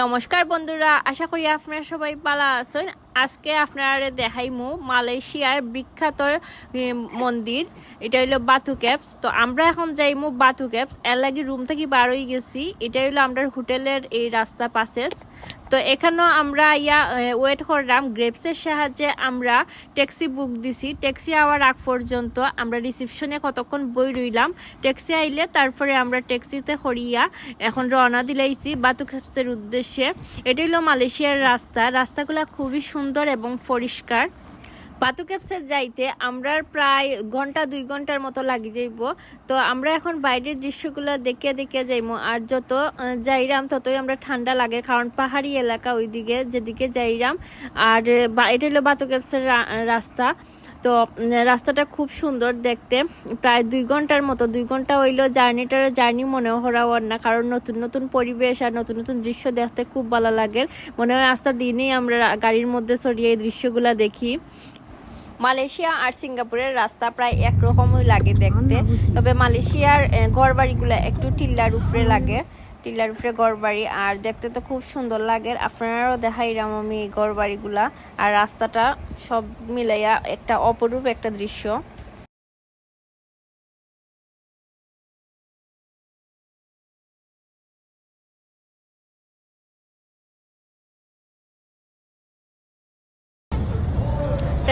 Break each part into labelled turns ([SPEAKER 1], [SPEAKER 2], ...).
[SPEAKER 1] নমস্কার বন্ধুরা, আশা করি আপনারা সবাই পালা আছেন। আজকে আপনারা দেখাইমু মালয়েশিয়ার বিখ্যাত মন্দির। এটা হইল বাথু ক্যাপস। তো আমরা এখন যাইমু বাথু ক্যাপস। এর লাগি রুম থেকে বার হয়ে গেছি। এটা হইল আমরা হোটেলের এই রাস্তা পাসেস তো এখানেও আমরা ইয়া ওয়েট করলাম। গ্রেপসের সাহায্যে আমরা ট্যাক্সি বুক দিছি। ট্যাক্সি আওয়ার আগ পর্যন্ত আমরা রিসিপশনে কতক্ষণ বই রইলাম। ট্যাক্সি আইলে তারপরে আমরা ট্যাক্সিতে হরিয়া এখন রওনা দিলাইছি বাতু ক্যাপসের উদ্দেশ্যে। এটা হলো মালয়েশিয়ার রাস্তা। রাস্তাগুলো খুবই সুন্দর এবং পরিষ্কার। বাতু ক্যাপসে যাইতে আমরা প্রায় ঘণ্টা, দুই ঘণ্টার মতো লাগি যাইব। তো আমরা এখন বাইরের দৃশ্যগুলো দেখে দেখে যাইমো। আর যত যাইরাম ততই আমরা ঠান্ডা লাগে, কারণ পাহাড়ি এলাকা ওইদিকে যেদিকে যাইরাম। আর এটা হলো বাতু ক্যাপসের রাস্তা। তো রাস্তাটা খুব সুন্দর দেখতে। প্রায় দুই ঘণ্টার মতো, দুই ঘণ্টা হইল জার্নিটার জার্নি মনে হওয়ার না, কারণ নতুন নতুন পরিবেশ আর নতুন নতুন দৃশ্য দেখতে খুব ভালো লাগে। মনে হয় রাস্তা দিনেই আমরা গাড়ির মধ্যে সরিয়ে এই দৃশ্যগুলো দেখি। মালয়েশিয়া আর সিঙ্গাপুরের রাস্তা প্রায় একরকমই লাগে দেখতে। তবে মালয়েশিয়ার ঘর বাড়িগুলো একটু টিল্লার উপরে লাগে। টিল্লার উপরে ঘরবাড়ি আর দেখতে তো খুব সুন্দর লাগে। আপনারাও দেখাইলাম আমি এই ঘরবাড়িগুলা। আর রাস্তাটা সব মিলাইয়া একটা অপরূপ একটা দৃশ্য।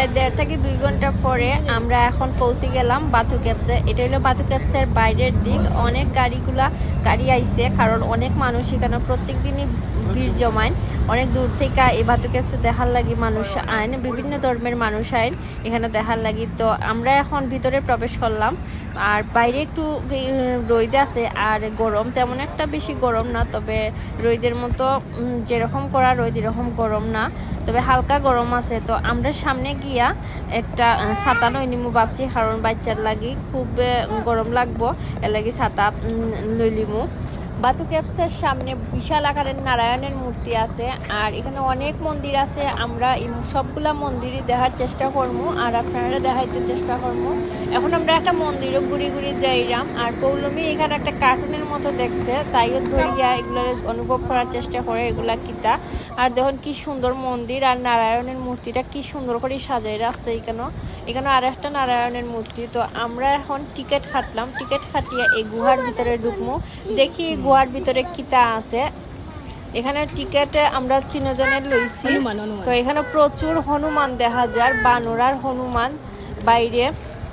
[SPEAKER 1] প্রায় দেড় থেকে দুই ঘণ্টা পরে আমরা এখন পৌঁছে গেলাম বাথু ক্যাপসে এটা হলো বাথু ক্যাপসের বাইরের দিক। অনেক গাড়িগুলা গাড়ি আইছে, কারণ অনেক মানুষ এখানে প্রত্যেক দিনই ভিড় জমায়। অনেক দূর থেকে এই বাতু ক্যাপসে দেখার লাগি মানুষ আইন, বিভিন্ন ধর্মের মানুষ আইন এখানে দেখার লাগি। তো আমরা এখন ভিতরে প্রবেশ করলাম। আর বাইরে একটু রোদ আছে আর গরম তেমন একটা বেশি গরম না, তবে রোদের মতো যেরকম করা রোদ এরকম গরম না। তবে হালকা গরম আছে। তো আমরা সামনে গিয়া একটা ছাতা নই নিমু ভাবছি, কারণ বাচ্চার লাগি খুব গরম লাগবো। এর লাগি ছাতা লইলিমু বাতু ক্যাপসের সামনে বিশাল আকারের নারায়ণের মূর্তি আছে, আর এখানে অনেক মন্দির আছে। আমরা সবগুলা মন্দিরই দেখার চেষ্টা করব, আর আপনারা দেখাইতে চেষ্টা করব। এখন আমরা একটা মন্দিরও ঘুরি ঘুরি যাইরাম আর পৌলমী এখানে একটা কার্টুনের মতো দেখছে তাইও ধরিয়া এগুলোর অনুভব করার চেষ্টা করে এগুলা কিতা। আর দেখুন কি সুন্দর মন্দির আর নারায়ণের মূর্তিটা কি সুন্দর করে সাজাই রাখছে এখানে এখানে আর একটা নারায়ণের মূর্তি। তো আমরা এখন টিকিট কাটলাম। টিকিট কাটিয়ে এই গুহার ভিতরে ঢুকবো দেখি এই গুহার ভিতরে কিতা আছে। এখানে টিকেটে আমরা তিনজনের লইছি। তো এখানে প্রচুর হনুমান দেখা যায় বানর আর হনুমান বাইরে।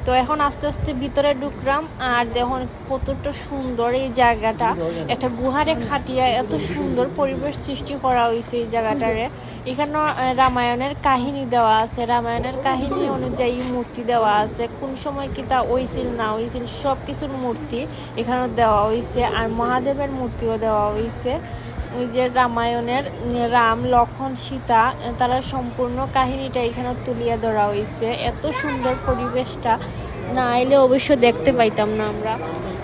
[SPEAKER 1] তো এখন আস্তে আস্তে ভিতরে ঢুকলাম, আর দেখুন কতটা সুন্দর এই জায়গাটা। একটা গুহারে খাটিয়া এত সুন্দর পরিবেশ সৃষ্টি করা হয়েছে এই জায়গাটারে। এখানে রামায়ণের কাহিনী দেওয়া আছে। রামায়ণের কাহিনী অনুযায়ী মূর্তি দেওয়া আছে। কোন সময় কি তা হইছিল না হইছিল সব কিছুর মূর্তি এখানে দেওয়া হয়েছে আর মহাদেবের মূর্তিও দেওয়া হয়েছে যে রামায়ণের রাম, লক্ষণ, সীতা তারা সম্পূর্ণ কাহিনীটা এখানে তুলিয়া ধরা হয়েছে এত সুন্দর পরিবেশটা না এলে অবশ্য দেখতে পাইতাম না আমরা।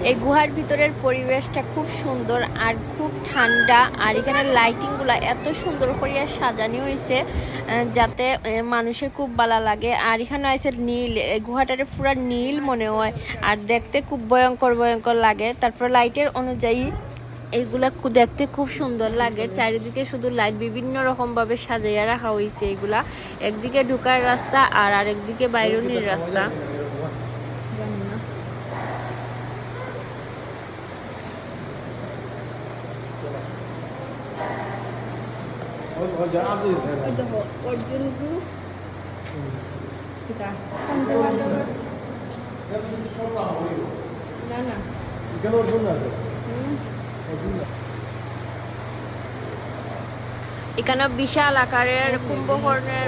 [SPEAKER 1] এই গুহার ভিতরের পরিবেশটা খুব সুন্দর আর খুব ঠান্ডা, আর এখানে লাইটিংগুলো এত সুন্দর করিয়া সাজানি হয়েছে যাতে মানুষের খুব ভালো লাগে। আর এখানে আছে নীল গুহাটারে পুরা নীল মনে হয়, আর দেখতে খুব ভয়ঙ্কর ভয়ঙ্কর লাগে। তারপর লাইটের অনুযায়ী এইগুলা খু- দেখতে খুব সুন্দর লাগে। চারিদিকে শুধু লাইট বিভিন্ন রকম ভাবে সাজাইয়া রাখা হয়েছে এগুলা। একদিকে ঢুকার রাস্তা আর আরেকদিকে বাইরনির রাস্তা।
[SPEAKER 2] অর্জুন
[SPEAKER 1] এখানে বিশাল আকারের কুম্ভকর্ণের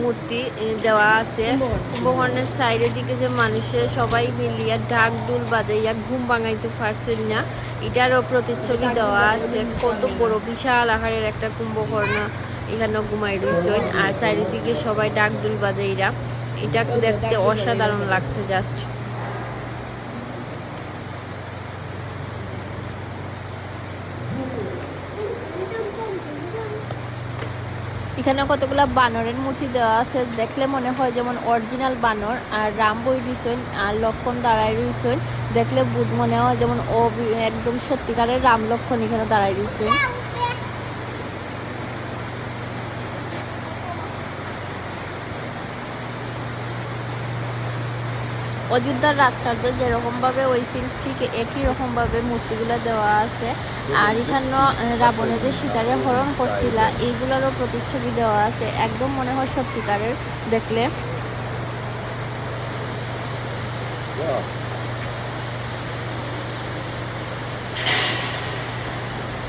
[SPEAKER 1] মূর্তি দেওয়া আছে। কুম্ভকর্ণের সাইডের দিকে যে মানুষের সবাই মিলিয়া ঢাক ডুল বাজাইয়া ঘুম ভাঙাইতে পারছেন না। এটারও প্রতিচ্ছবি দেওয়া আছে। কত বড় বিশাল আকারের একটা কুম্ভকর্ণ এখানে ঘুমাই রয়েছেন আর চারিদিকে সবাই ডাক ডুল বাজাইরা। এটা দেখতে অসাধারণ লাগছে জাস্ট। এখানে কতগুলা বানরের মূর্তি দেওয়া আছে। দেখলে মনে হয় যেমন অরিজিনাল বানর আর রাম বই দিছেন আর লক্ষণ দাঁড়ায় রইছেন। দেখলে মনে হয় যেমন একদম সত্যিকারের রাম লক্ষণ এখানে দাঁড়ায় রইছেন। অযোধ্যার রাজকার্য যেরকমভাবে হয়েছিল ঠিক একই রকমভাবে মূর্তিগুলো দেওয়া আছে। আর এখানেও আহ, রাবণে যে সীতারে হরণ করছিল এইগুলোরও প্রতিচ্ছবি দেওয়া আছে। একদম মনে হয় সত্যিকারের দেখলে।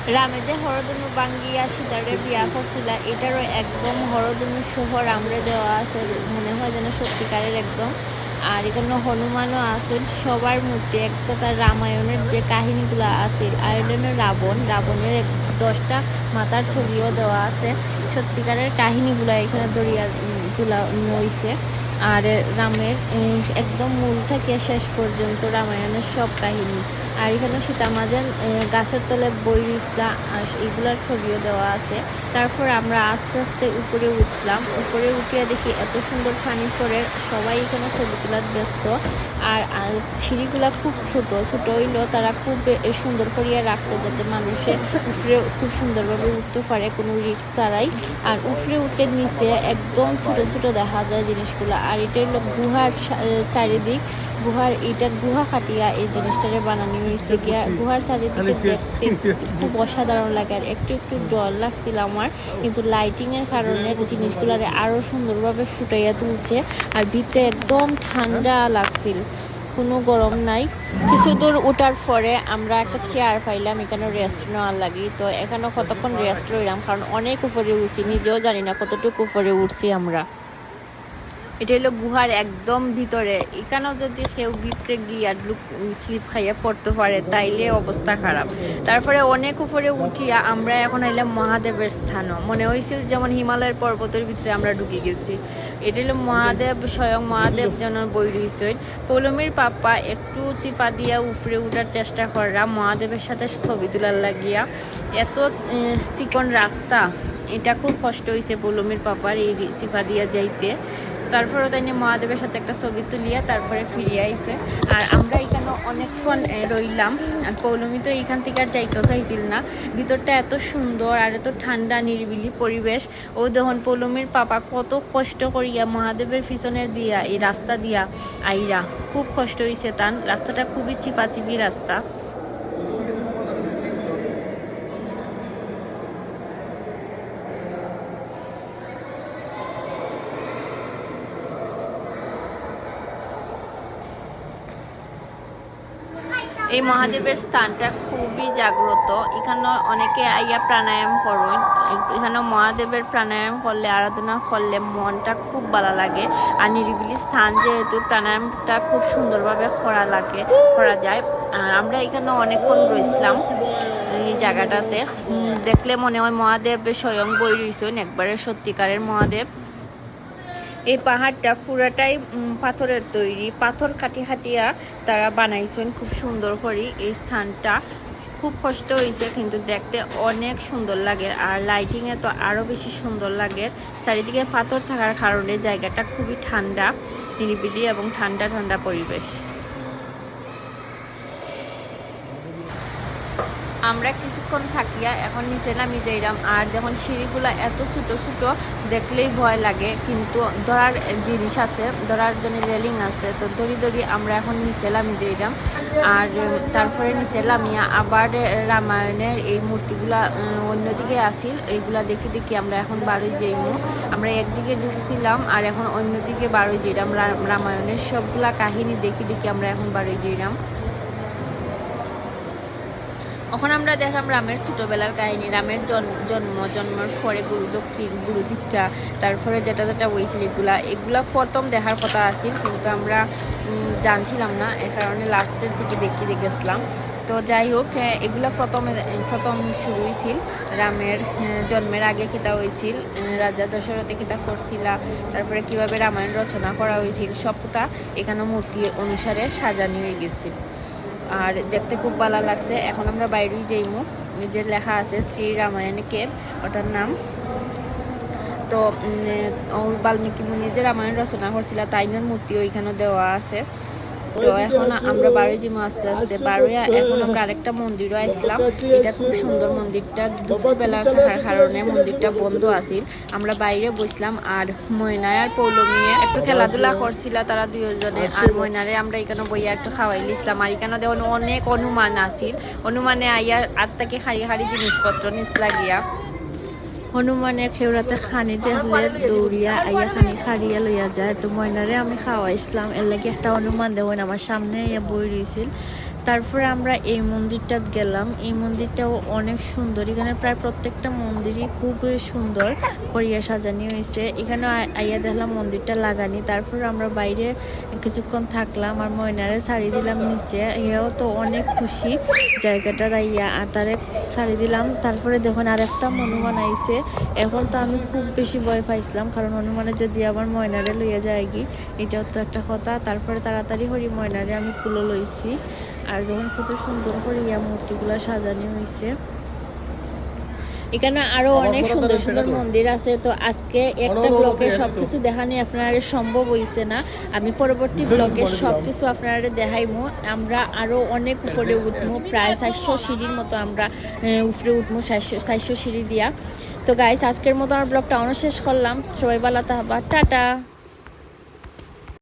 [SPEAKER 1] রামে যে হরদনু বাঙ্গিয়া সীতারে বিয়া করছিল এটারও একদম হরদনু সহ রামরে দেওয়া আছে। মনে হয় যেন সত্যিকারের একদম। আর এখানে হনুমানও আসেন সবার মধ্যে এক কথা রামায়ণের যে কাহিনীগুলো আছে আয়রনের রাবণ। রাবণের দশটা মাতার ছবিও দেওয়া আছে। সত্যিকারের কাহিনীগুলো এখানে দরিয়া তোলা হয়েছে আর রামের একদম মূল থেকে শেষ পর্যন্ত রামায়ণের সব কাহিনী। আর এখানে সীতামাজেন গাছের তলে বই, রিস্তা এগুলার ছবিও দেওয়া আছে। তারপর আমরা আস্তে আস্তে উপরে উঠলাম। উপরে উঠিয়ে দেখি এত সুন্দর পানি পরে সবাই এখানে ছবি তোলার ব্যস্ত। আর আর সিঁড়িগুলা খুব ছোট ছোট হইল তারা খুব সুন্দর করিয়া রাখছে যাতে মানুষের উপরে খুব সুন্দরভাবে উঠতে পারে কোনো রিক্স ছাড়াই। আর উফরে উঠলে নিচে একদম ছোট ছোট দেখা যায় জিনিসগুলো। আর এটা হলো গুহার চারিদিক। গুহার এটা গুহা কাটিয়া এই জিনিসটারে বানানো হয়েছে গিয়া। গুহার চারিদিকে দেখতে খুব অসাধারণ লাগে। আর একটু একটু ডর লাগছিল আমার। কিন্তু লাইটিং এর কারণে জিনিসগুলারে আরও সুন্দরভাবে ফুটাইয়া তুলছে। আর ভিতরে একদম ঠান্ডা লাগছিল। কোনো গরম নাই। কিছু দূর উঠার পরে আমরা একটা চেয়ার পাইলাম এখানে রেস্ট নেওয়ার লাগি। তো এখানেও কতক্ষণ রেস্ট রইলাম? কারণ অনেক উপরে উঠছি, নিজেও জানি না কতটুকু উপরে উঠছি আমরা। এটা হলো গুহার একদম ভিতরে। এখানেও যদি কেউ ভিতরে গিয়া স্লিপ খাইয়া পড়তে পারে, তাইলে অবস্থা খারাপ। তারপরে অনেক উপরে উঠিয়া আমরা এখন এলাম মহাদেবের স্থানও। মনে হয়েছিল যেমন হিমালয়ের পর্বতের ভিতরে আমরা ঢুকে গেছি। এটা হলো মহাদেব, স্বয়ং মহাদেব যেন বই রয়েছেন পৌলমীর পাপ্পা একটু চিপা দিয়া উপরে উঠার চেষ্টা করা মহাদেবের সাথে ছবি তোলার লাগিয়া। এত চিকন রাস্তা। এটা খুব কষ্ট হয়েছে পৌলমীর পাপার এই চিপা দিয়া যাইতে। তারপরে তাই মহাদেবের সাথে একটা ছবি তুলিয়া তারপরে ফিরিয়ে আইছে। আর আমরা এখানে অনেকক্ষণ রইলাম। আর পৌলমী তো এইখান থেকে আর যাইতে চাইছিল না। ভিতরটা এত সুন্দর আর এত ঠান্ডা, নিরিবিলি পরিবেশ। ও দেখুন পৌলমীর পাপা কত কষ্ট করিয়া মহাদেবের পিছনের দিয়া, এই রাস্তা দিয়া আইরা। খুব কষ্ট হয়েছে তান রাস্তাটা খুবই চিপাচিপি রাস্তা। এই মহাদেবের স্থানটা খুবই জাগ্রত। এখানে অনেকে আইয়া প্রাণায়াম করেন। এখানে মহাদেবের প্রাণায়াম করলে, আরাধনা করলে মনটা খুব ভালো লাগে। আর নিরিবিলি স্থান যেহেতু, প্রাণায়ামটা খুব সুন্দরভাবে করা লাগে, করা যায়। আমরা এখানে অনেকক্ষণ রয়েছিলাম এই জায়গাটাতে। দেখলে মনে হয় মহাদেব স্বয়ং বই রয়েছেন একবারে সত্যিকারের মহাদেব। এই পাহাড়টা পুরাটাই পাথরের তৈরি। পাথর কাটি হাটিয়া তারা বানাইছেন খুব সুন্দর করে এই স্থানটা। খুব কষ্ট হয়েছে কিন্তু দেখতে অনেক সুন্দর লাগে আর লাইটিংয়ে তো আরও বেশি সুন্দর লাগে। চারিদিকে পাথর থাকার কারণে জায়গাটা খুবই ঠান্ডা, নিরিবিলি এবং ঠান্ডা ঠান্ডা পরিবেশ। আমরা কিছুক্ষণ থাকিয়া এখন নিচে নামি যাইলাম আর যখন সিঁড়িগুলা এত ছোট ছোট, দেখলেই ভয় লাগে। কিন্তু ধরার জিনিস আছে, ধরার জন্য রেলিং আছে, তো দড়ি দড়ি আমরা এখন নিচে নামি যাইলাম আর তারপরে নিচে নামিয়া আবার রামায়ণের এই মূর্তিগুলা অন্যদিকে আসিল। এইগুলা দেখি দেখি আমরা এখন বাড়ি যাইমু। আমরা একদিকে ঢুকছিলাম আর এখন অন্যদিকে বাড়ি যাইলাম রামায়ণের সবগুলা কাহিনী দেখি দেখি আমরা এখন বাড়ি যাইলাম এখন আমরা দেখলাম রামের ছোটবেলার কাহিনী রামের জন- জন্ম জন্মের পরে গুরু দক্ষিণ গুরু দীক্ষা তারপরে যেটা যেটা হয়েছিল এগুলা। এগুলা প্রথম দেখার কথা আছিল কিন্তু আমরা জানছিলাম না এর কারণে লাস্টের দিকে দেখি দেখেছিলাম তো যাই হোক এ, এগুলা প্রথমে প্রথম শুরু হয়েছিল রামের জন্মের আগে কিতা হয়েছিল রাজা দশরথে কিতা করছিল তারপরে কীভাবে রামায়ণ রচনা করা হয়েছিল সবটা এখানে মূর্তি অনুসারে সাজানি হয়ে গেছিল। আর দেখতে খুব ভালো লাগছে। এখন আমরা বাইরেই যাইমু যে লেখা আছে শ্রী রামায়ণ কেব ওটার নাম। তো ওর বাল্মীকি মুনি যে রামায়ণ রচনা করছিল, তাইনের মূর্তি ওইখানে দেওয়া আছে। তো এখন আমরা বারোই জিমো আস্তে আস্তে বারোই এখন আমরা আরেকটা মন্দিরও আসলাম এটা খুব সুন্দর মন্দিরটা, দুপুরবেলা থাকার কারণে মন্দিরটা বন্ধ আছিল। আমরা বাইরে বসলাম আর ময়নায় আর পৌলমিয়ে একটু খেলাধুলা করছিল তারা দুজনে আর ময়নারে আমরা এখানে বইয়া একটু খাওয়াই লিসলাম আর এখানে দেখুন অনেক অনুমান আছিল। অনুমানে আইয়া আর তাকে খাড়ি খাড়ি জিনিসপত্র নিসলা গিয়া হনুমানে খেউরাতে খানি দেখলে দৌড়িয়া আইয়া খানি খাড়িয়া লইয়া যায়। তো ময়নারে আমি খাওয়াইছিলাম। এর লাগে একটা হনুমান দেবেন আমার সামনে বই রয়েছিল তারপরে আমরা এই মন্দিরটাত গেলাম। এই মন্দিরটাও অনেক সুন্দর। এখানে প্রায় প্রত্যেকটা মন্দিরই খুব সুন্দর করিয়া সাজানি হয়েছে। এখানে আইয়া দেখলাম মন্দিরটা লাগানি। তারপর আমরা বাইরে কিছুক্ষণ থাকলাম আর ময়নারে ছাড়ি দিলাম নিচে। এও তো অনেক খুশি জায়গাটা আইয়া আর তারে ছাড়ি দিলাম। তারপরে দেখুন আরেকটা হনুমান আইছে। এখন তো আমি খুব বেশি ভয় পাইছিলাম কারণ হনুমানে যদি আবার ময়নারে লইয়া যায় কি এটাও তো একটা কথা। তারপরে তাড়াতাড়ি হরি ময়নারে আমি কুলো লইছি। আর দেখুন কত সুন্দর করে ইয়া মূর্তিগুলো সাজানো হয়েছে এখানে আরও অনেক সুন্দর সুন্দর মন্দির আছে তো আজকে একটা ব্লকে সবকিছু দেখানি আপনারা সম্ভব হইছে না। আমি পরবর্তী ব্লকে সবকিছু আপনারা দেখাইমু। আমরা আরও অনেক উপরে উঠমু প্রায় চারশো সিঁড়ির মতো আমরা উপরে উঠমু চারশো সিঁড়ি দিয়া। তো গাইস আজকের মতো আমার ব্লগটা অনেক শেষ করলাম। সবাই ভালো থাকবা। টাটা!